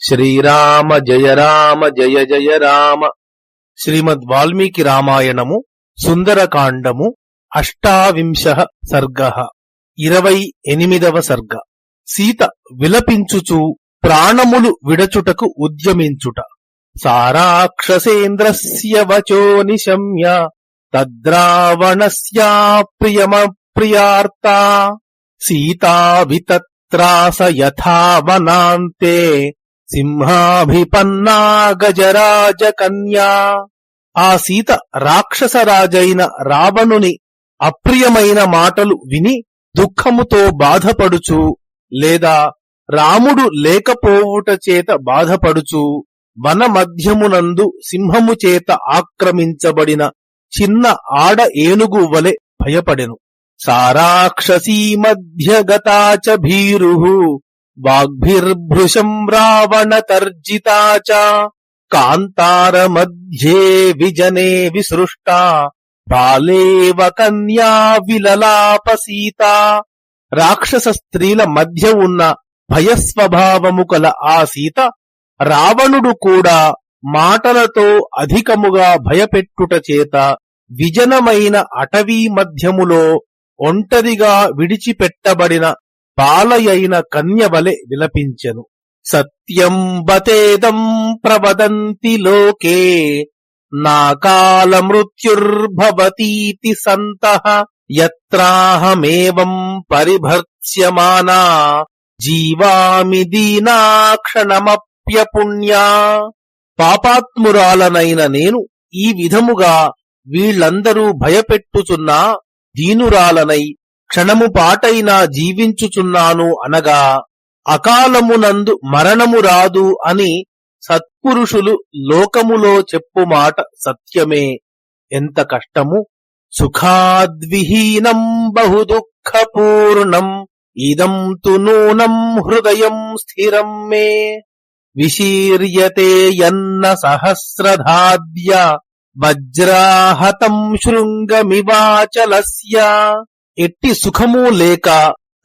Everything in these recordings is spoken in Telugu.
శ్రీరామ జయ రామ జయ జయ రామ. శ్రీమద్ వాల్మీకి రామాయణము సుందరకాండము అష్టావింశ సర్గ. ఇరవై ఎనిమిదవ సర్గ. సీత విలపించుచు ప్రాణములు విడచుటకు ఉద్యమించుట. సారాక్షసేంద్రస్య వచో నిశమ్య తద్రావణస్యా ప్రియమప్రియార్తా సీతా వితత్రాస యథా వనాంతే సింహాభిపన్నా గజరాజ కన్యా ఆ సీత రాక్షసరాజైన రావణుని అప్రియమైన మాటలు విని దుఃఖముతో బాధపడుచు లేదా రాముడు లేకపోవుట చేత బాధపడుచు వన మధ్యమునందు సింహము చేత ఆక్రమించబడిన చిన్న ఆడ ఏనుగు వలె భయపడెను. సారాక్షసీ మధ్య గతాచ భీరు వాగ్భిర్భృశం రావణ తర్జితా చ కాంతార మధ్యే విజనే విసృష్టా బాలేవ కన్యా విలలాప సీత రాక్షస స్త్రీల మధ్య ఉన్న భయస్వభావము కల ఆ సీత రావణుడు కూడా మాటలతో అధికముగా భయపెట్టుట చేత విజనమైన అటవీ మధ్యములో ఒంటరిగా విడిచిపెట్టబడిన బాలయైన కన్యవలె విలపించెను. సత్యం బతేదం ప్రవదంతి లోకే. నా కాల మృత్యుర్భవతీతి సంతః యత్రాహమేవం పరిభర్త్యమానా. జీవామి దీనాక్షణమప్యపుణ్యా. పాపాత్మురాలనైన నేను ఈ విధముగా వీళ్ళందరూ భయపెట్టుచున్నా దీనురాలనై క్షణము పాటైనా జీవించుచున్నాను అనగా అకాలమునందు మరణము రాదు అని సత్పురుషులు లోకములో చెప్పు మాట సత్యమే. ఎంత కష్టము? సుఖాద్విహీనం బహు దుఃఖపూర్ణం ఇదం తు నూనం హృదయం స్థిరం మే. విశీర్యతే యన్న సహస్రధాద్య వజ్రాహతం శృంగమివాచలస్య. ఎట్టి సుఖము లేక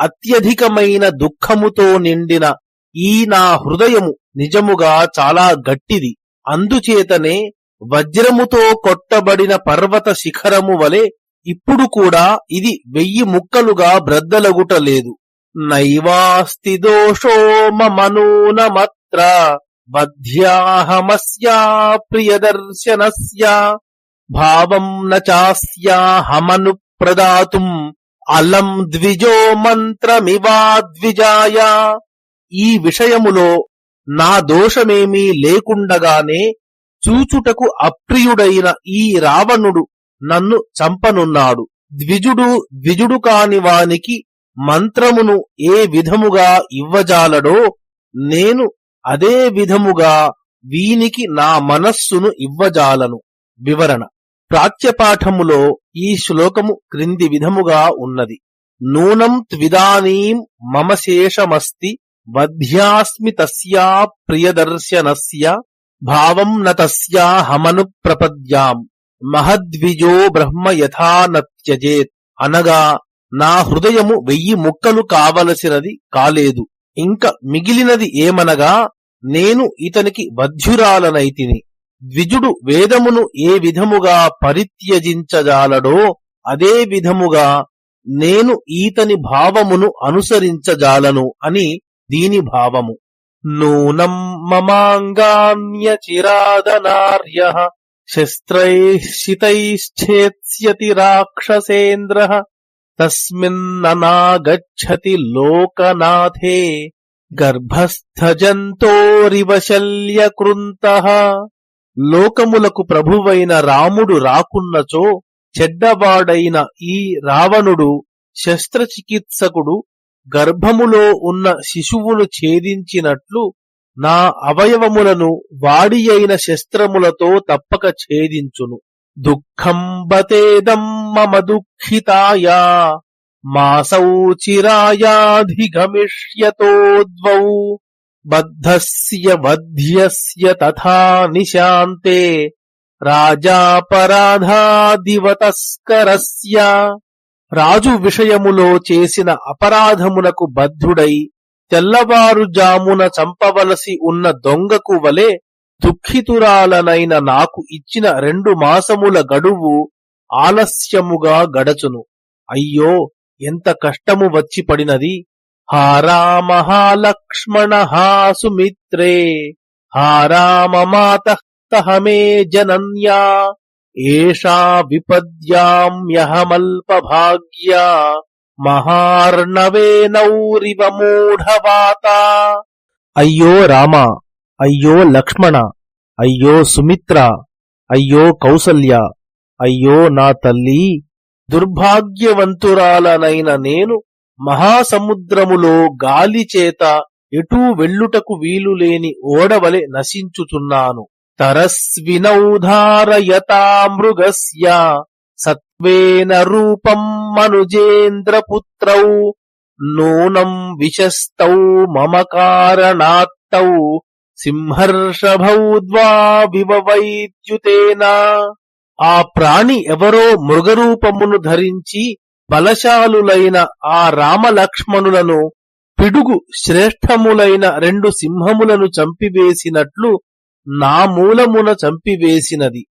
అత్యధికమైన దుఃఖముతో నిండిన ఈ నా హృదయము నిజముగా చాలా గట్టిది. అందుచేతనే వజ్రముతో కొట్టబడిన పర్వత శిఖరము వలె ఇప్పుడు కూడా ఇది వెయ్యి ముక్కలుగా బ్రద్దలగుట లేదు. నైవాస్తి దోషో మమనూనమత్ర ప్రియదర్శన ప్రియదర్శనస్య భావం న చాస్యాహమను ప్రదాతుం అలం ద్విజో మంత్రమివాద్విజాయ. ఈ విషయములో నా దోషమేమీ లేకుండగానే చూచుటకు అప్రియుడైన ఈ రావణుడు నన్ను చంపనున్నాడు. ద్విజుడు ద్విజుడు కాని వానికి మంత్రమును ఏ విధముగా ఇవ్వజాలడో నేను అదే విధముగా వీనికి నా మనస్సును ఇవ్వజాలను. వివరణ. ప్రాచ్యపాఠములో ఈ శ్లోకము క్రింది విధముగా ఉన్నది. నూనం త్విదానీం మమ శేషమస్తి వధ్యాస్మి తస్యా ప్రియదర్శనస్య భావం న తస్యా హమను ప్రపద్యాం మహద్విజో బ్రహ్మ యథా నత్యజేత్ అనగా నా హృదయము వెయ్యి ముక్కలు కావలసినది కాలేదు. ఇంక మిగిలినది ఏమనగా నేను ఇతనికి వధ్యురాలనైతిని. ద్విజుడు వేదమును ఏ విధముగా పరిత్యజించజాలడో అదే విధముగా నేను ఈతని భావమును అనుసరించజాలను అని దీని భావము. నూనం మమాంగాన్యచిరాదనార్య శస్త్రైశ్చితైశ్చేత్స్యతి రాక్షసేంద్ర తస్మిన్ననాగచ్చతి లోకనాథే గర్భస్థజంతోరివ శల్యకృంత లోకములకు ప్రభువైన రాముడు రాకున్నచో చెడ్డవాడైన ఈ రావణుడు శస్త్రచికిత్సకుడు గర్భములో ఉన్న శిశువును ఛేదించినట్లు నా అవయవములను వాడి అయిన శస్త్రములతో తప్పక ఛేదించును. దుఃఖం బతేదం మమ దుఃఖితాయ మాసౌ చిరాయాధిగమిష్యతో ద్వౌ. బద్ధస్య వధ్యస్య తథా నిశాంతే రాజాపరాధాదివతస్కరస్య రాజు విషయములో చేసిన అపరాధమునకు బద్ధుడై తెల్లవారుజామున చంపవలసి ఉన్న దొంగకు వలె దుఃఖితురాలనైన నాకు ఇచ్చిన రెండు మాసముల గడువు ఆలస్యముగా గడచును. అయ్యో ఎంత కష్టము వచ్చి పడినది హా రామ హా లక్ష్మణ హా సుమిత్రే హా రామ మాతః మే జనన్యా ఏషా విపద్యామ్యహమల్పభాగ్యా మహార్ణవేనౌరివ మూఢవాత। అయ్యో రామ అయ్యో లక్ష్మణ అయ్యో సుమిత్ర అయ్యో కౌసల్య అయ్యో నా తల్లి దుర్భాగ్యవంతురాలనైన నేను మహాసముద్రములో గాలి చేత ఎటూ వెళ్ళుటకు వీలులేని ఓడవలె నశించుతున్నాను తరస్వినౌధారయతా మృగస్య సత్వేన రూపం మనుజేంద్రపుత్రౌ నూనం విశస్తౌ మమ కారణాత్తౌ సింహర్షభౌ ద్వావివైద్యుతేన ఆ ప్రాణి ఎవరో మృగరూపమును ధరించి బలశాలులైన ఆ రామలక్ష్మణులను పిడుగు శ్రేష్టములైన రెండు సింహములను చంపివేసినట్లు నా మూలమున చంపివేసినది.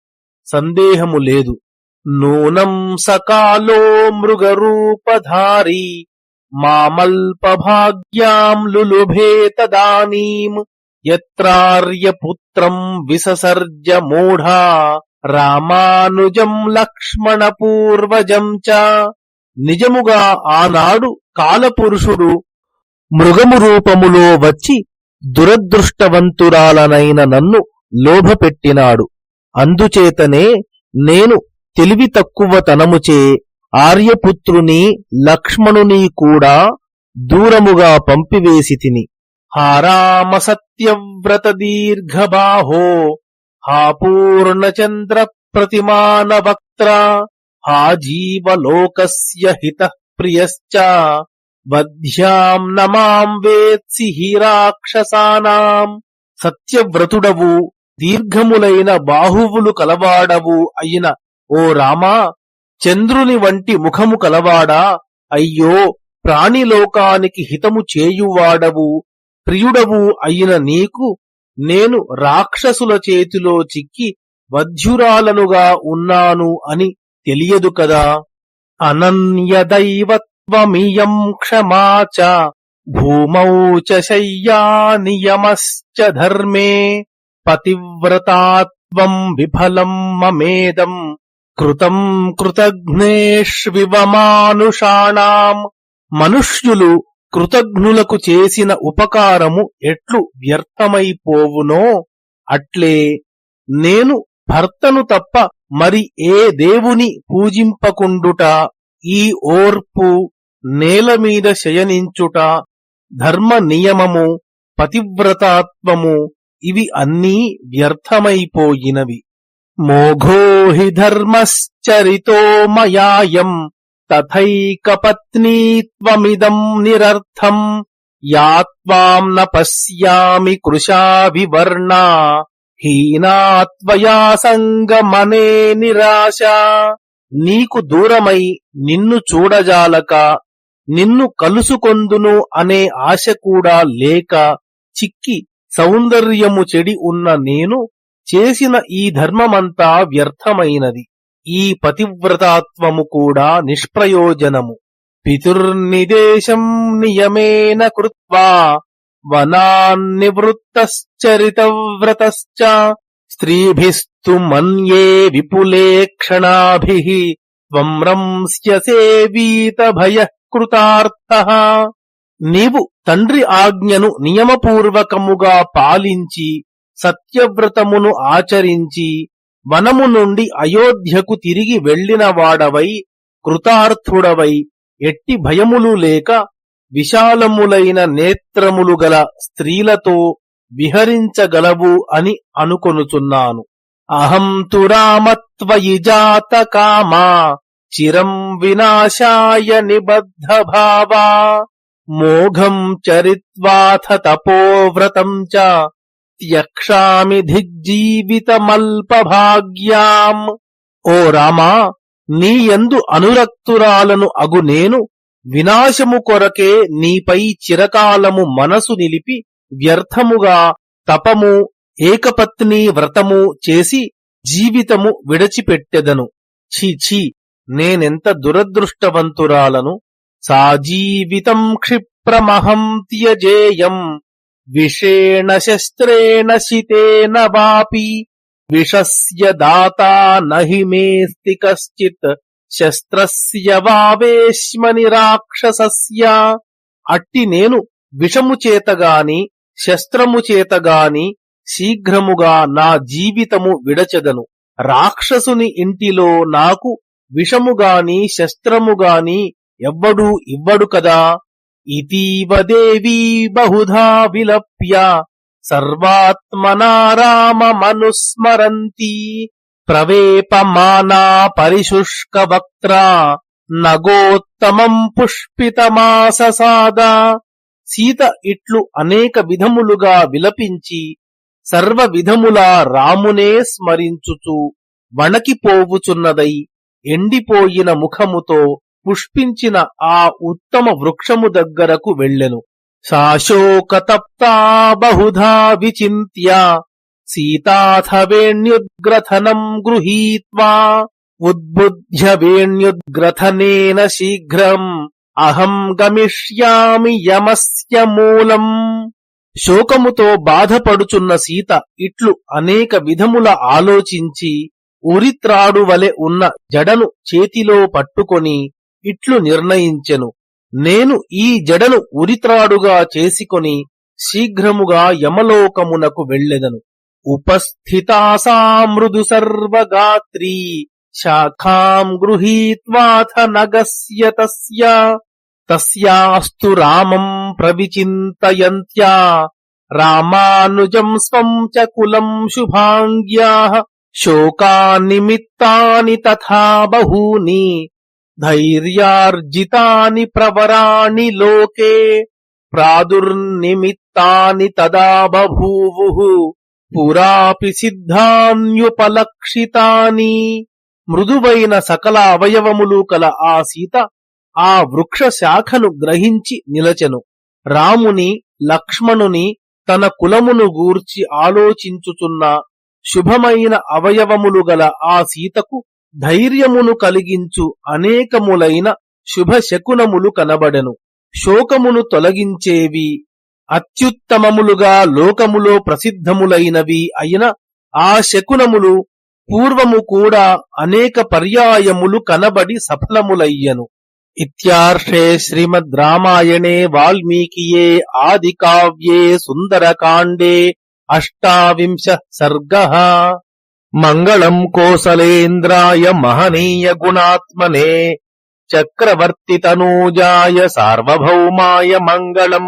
సందేహము లేదు. నూనం సకాలో మృగరూపధారీ మామల్పభాగ్యాం లులుభే తదానీం యత్రార్యపుత్రం విససర్జ మూఢా రామానుజం లక్ష్మణ పూర్వజం చ నిజముగా ఆనాడు కాలపురుషుడు మృగము రూపములో వచ్చి దురదృష్టవంతురాలనైన నన్ను లోభపెట్టినాడు. అందుచేతనే నేను తెలివి తక్కువతనముచే ఆర్యపుత్రుని లక్ష్మణుని కూడా దూరముగా పంపివేసి తిని. హారామ సత్యవ్రత దీర్ఘబాహో హా పూర్ణచంద్ర ప్రతిమాన వక్త్ర ఆజీవలోకస్య హిత ప్రియశ్చ వధ్యాం నమాం వేత్సి హిరాక్షసానా సత్యవ్రతుడవు దీర్ఘములైన బాహువులు కలవాడవు అయిన ఓ రామా చంద్రుని వంటి ముఖము కలవాడా అయ్యో ప్రాణిలోకానికి హితము చేయువాడవు ప్రియుడవు అయిన నీకు నేను రాక్షసుల చేతిలో చిక్కి వధ్యురాలనుగా ఉన్నాను అని తెలియదు కదా. అనన్యదైవత్వమియం క్షమాచ భూమౌ చ శయ్యా నియమశ్చ ధర్మే పతివ్రతాత్వం విఫలం మమేదం కృతం కృతఘ్నేష్వివమానుషాణాం మనుష్యులు కృతజ్ఞులకు చేసిన ఉపకారము ఎట్లు వ్యర్థమైపోవునో అట్లే నేను భర్తను తప్ప మరి ఏ దేవుని పూజింపకుండుట ఈ ఓర్పు నేల మీద శయనించుట ధర్మ నియమము పతివ్రతాత్వము ఇవి అన్నీ వ్యర్థమైపోయినవి. మోఘో హి ధర్మశ్చరితో మయాయం తథైకపత్నీత్వమిదం నిరర్థం యాత్వాం న పశ్యామి కృశాభివర్ణా హీనాత్వయా సంగమనే నిరాశ. నీకు దూరమై నిన్ను చూడజాలక నిన్ను కలుసుకొందును అనే ఆశ కూడా లేక చిక్కి సౌందర్యము చెడి ఉన్న నేను చేసిన ఈ ధర్మమంతా వ్యర్థమైనది. ఈ పతివ్రతాత్వము కూడా నిష్ప్రయోజనము. పితుర్నిదేశం నియమేన కృత్వా. వనాన్నివృత్తశ్చరితవ్రతశ్చ స్త్రీభిస్తు మన్యే విపులే క్షణాభిః త్వం రంస్యసే నీవు తండ్రి ఆజ్ఞను నియమపూర్వకముగా పాలించి సత్యవ్రతమును ఆచరించి వనము నుండి అయోధ్యకు తిరిగి వెళ్ళిన వాడవై కృతార్థుడవై ఎట్టి భయములు లేక విశాలములైన నేత్రములు గల స్త్రీలతో విహరించగలవు అని అనుకొనుచున్నాను. అహం తు రామత్వయి జాత కామా చిరం వినాశాయ నిబద్ధ భావా మోఘం చరిత్వాథ తపోవ్రతం చ త్యక్షామి దిగ్జీవితమల్పభాగ్యాం ఓ రామా నీయందు అనురక్తురాలను అగు నేను వినాశము కొరకే నీపై చిరకాలము మనసు నిలిపి వ్యర్థముగా తపము ఏకపత్ని వ్రతము చేసి జీవితము విడచిపెట్టెదను. ఛీ ఛీ నేనెంత దురదృష్టవంతురాలను? సాజీవితం క్షిప్రమహం త్యజేయం. విషేణ శస్త్రేణ శితేన వాపి. విషస్య దాతా నహి మేస్తి కశ్చిత్. శస్త్రస్య వావేశ్మని రాక్షసస్య. అట్టి నేను విషము చేతగాని శస్త్రము చేతగాని శీఘ్రముగా నా జీవితము విడచెదను. రాక్షసుని ఇంటిలో నాకు విషముగాని శస్త్రముగాని ఎవ్వడూ ఇవ్వడు కదా. ఇతీవ దేవీ బహుధా విలప్య. సర్వాత్మనా రామమనుస్మరంతి ప్రవేపమానా పరిశుష్క వక్త్రా నగోత్తమం పుష్పితమాససాద సీత ఇట్లు అనేక విధములుగా విలపించి సర్వ విధములా రామునే స్మరించుచు వణకిపోవుచున్నదై ఎండిపోయిన ముఖముతో పుష్పించిన ఆ ఉత్తమ వృక్షము దగ్గరకు వెళ్ళెను. సాశోకతప్తా బహుధా విచింత్య సీతాథ వేణ్యుద్గ్రథనం గృహీత్వా ఉద్బుధ్య వేణ్యుద్గ్రథనేన శీఘ్రం అహం గమిష్యామి యమస్య మూలం. శోకముతో బాధపడుచున్న సీత ఇట్లు అనేక విధముల ఆలోచించి ఉరిత్రాడు వలె ఉన్న జడను చేతిలో పట్టుకొని ఇట్లు నిర్ణయించెను. నేను ఈ జడను ఉరిత్రాడుగా చేసుకొని శీఘ్రముగా యమలోకమునకు వెళ్ళెదను. ఉపస్థితా సా మృదు సర్వగాత్రీ శాఖాం గృహీత్వాథ నగస్య తస్య తస్యాస్తు రామం ప్రవిచింతయంత్యా రామానుజం స్వం చ కులం శుభాంగ్యా శోకానిమిత్తాని తథా బహూని ధైర్యార్జితాని ప్రవరాణి లోకే ప్రాదుర్నిమిత్తాని తదా బభూవు పురాపి సిద్ధాన్యుపలక్షితాని. మృదువైన సకల అవయవములు కల ఆ సీత ఆ వృక్ష శాఖను గ్రహించి నిలచెను. రాముని లక్ష్మణుని తన కులమును గూర్చి ఆలోచించుచున్న శుభమైన అవయవములు గల ఆ సీతకు ధైర్యమును కలిగించు అనేకములైన శుభ శకునములు కనబడెను. శోకమును తొలగించేవి అత్యుత్తమములుగా లోకములో ప్రసిద్ధములైనవి అయిన ఆ శకునములు పూర్వము కూడా అనేక పర్యాయములు కనబడి సఫలములయ్యను. ఇత్యార్షే శ్రీమద్ రామాయణే వాల్మీకియే ఆది కావ్యే సుందరకాండే అష్టావింశ సర్గ. మంగళం కోసలేంద్రాయ మహనీయ గుణాత్మనే చక్రవర్తి తనూజాయ సార్వభౌమాయ మంగళం